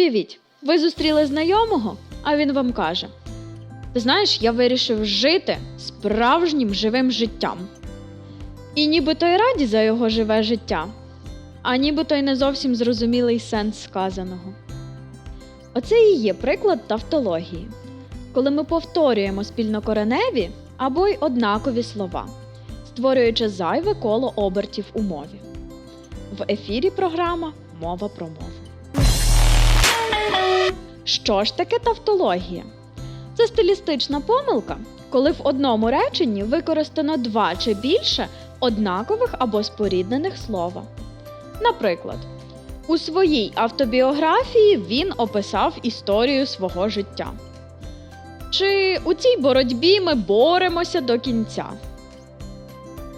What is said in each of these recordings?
Уявіть, ви зустріли знайомого, а він вам каже: Ти знаєш, я вирішив жити справжнім живим життям. І нібито й раді за його живе життя, а нібито й не зовсім зрозумілий сенс сказаного. Оце і є приклад тавтології, коли ми повторюємо спільнокореневі або й однакові слова, створюючи зайве коло обертів у мові. В ефірі програма Мова про мову. Що ж таке тавтологія? Це стилістична помилка, коли в одному реченні використано два чи більше однакових або споріднених слова. Наприклад, у своїй автобіографії він описав історію свого життя. Чи у цій боротьбі ми боремося до кінця.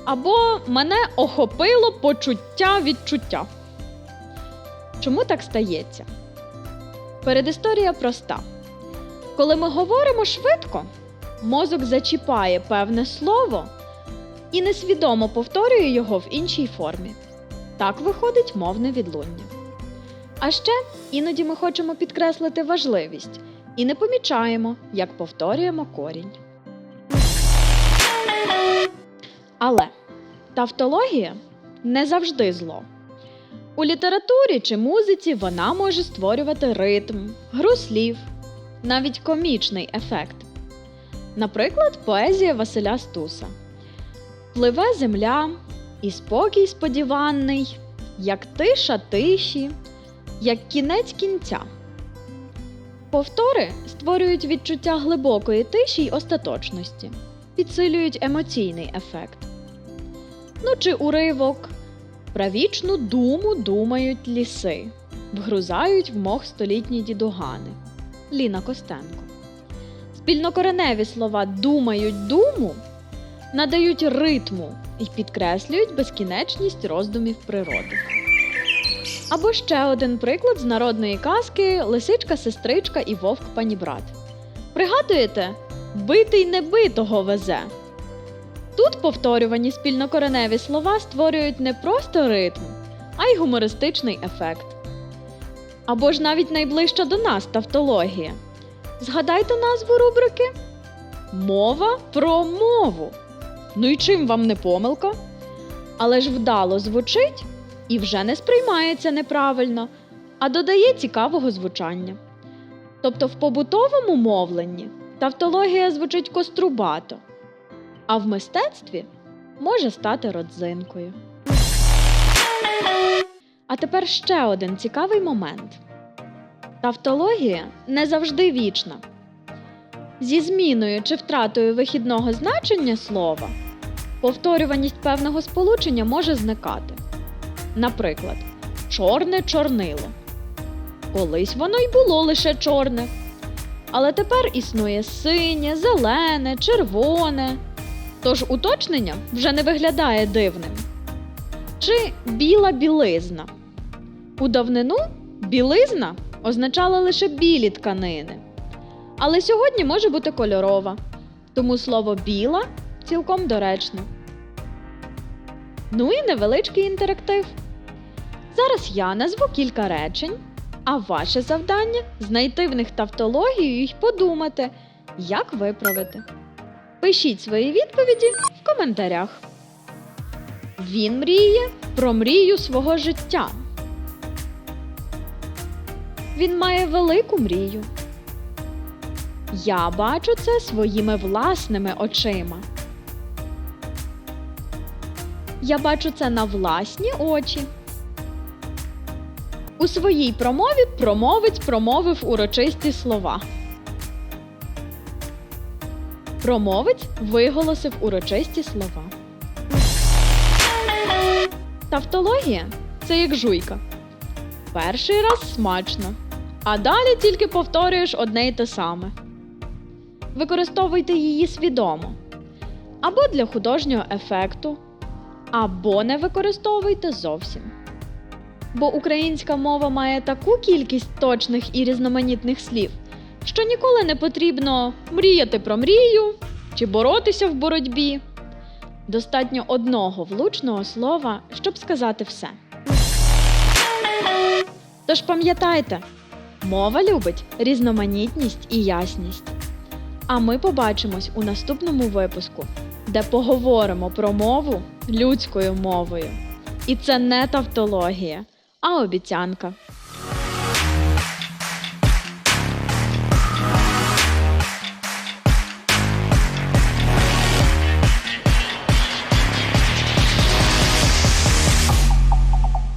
Або мене охопило почуття відчуття. Чому так стається? Передісторія проста. Коли ми говоримо швидко, мозок зачіпає певне слово і несвідомо повторює його в іншій формі. Так виходить мовне відлуння. А ще іноді ми хочемо підкреслити важливість і не помічаємо, як повторюємо корінь. Але тавтологія не завжди зло. У літературі чи музиці вона може створювати ритм, гру слів, навіть комічний ефект. Наприклад, поезія Василя Стуса. Пливе земля, і спокій сподіванний, як тиша тиші, як кінець кінця. Повтори створюють відчуття глибокої тиші й остаточності, підсилюють емоційний ефект. Ну чи уривок. Правічну думу думають ліси, вгрузають в мох столітні дідугани. Ліна Костенко. Спільнокореневі слова думають думу надають ритму і підкреслюють безкінечність роздумів природи. Або ще один приклад з народної казки Лисичка, сестричка і вовк панібрат. Пригадуєте, битий небитого везе. Тут повторювані спільнокореневі слова створюють не просто ритм, а й гумористичний ефект. Або ж навіть найближча до нас тавтологія. Згадайте назву рубрики Мова про мову. Ну і чим вам не помилка? Але ж вдало звучить і вже не сприймається неправильно, а додає цікавого звучання. Тобто в побутовому мовленні тавтологія звучить кострубато, а в мистецтві може стати родзинкою. А тепер ще один цікавий момент. Тавтологія не завжди вічна. Зі зміною чи втратою вихідного значення слова повторюваність певного сполучення може зникати. Наприклад, чорне чорнило. Колись воно й було лише чорне. Але тепер існує синє, зелене, червоне. Тож уточнення вже не виглядає дивним. Чи біла білизна. У давнину білизна означала лише білі тканини. Але сьогодні може бути кольорова, тому слово біла цілком доречне. Ну і невеличкий інтерактив. Зараз я назву кілька речень, а ваше завдання знайти в них тавтологію і подумати, як виправити. Пишіть свої відповіді в коментарях. Він мріє про мрію свого життя. Він має велику мрію. Я бачу це своїми власними очима. Я бачу це на власні очі. У своїй промові промовець промовив урочисті слова. Промовець виголосив урочисті слова. Тавтологія це як жуйка. Перший раз смачно, а далі тільки повторюєш одне й те саме. Використовуйте її свідомо або для художнього ефекту, або не використовуйте зовсім. Бо українська мова має таку кількість точних і різноманітних слів, що ніколи не потрібно мріяти про мрію чи боротися в боротьбі. Достатньо одного влучного слова, щоб сказати все. Тож пам'ятайте, Мова любить різноманітність і ясність. А ми побачимось у наступному випуску, де поговоримо про мову людською мовою. І це не тавтологія, а обіцянка.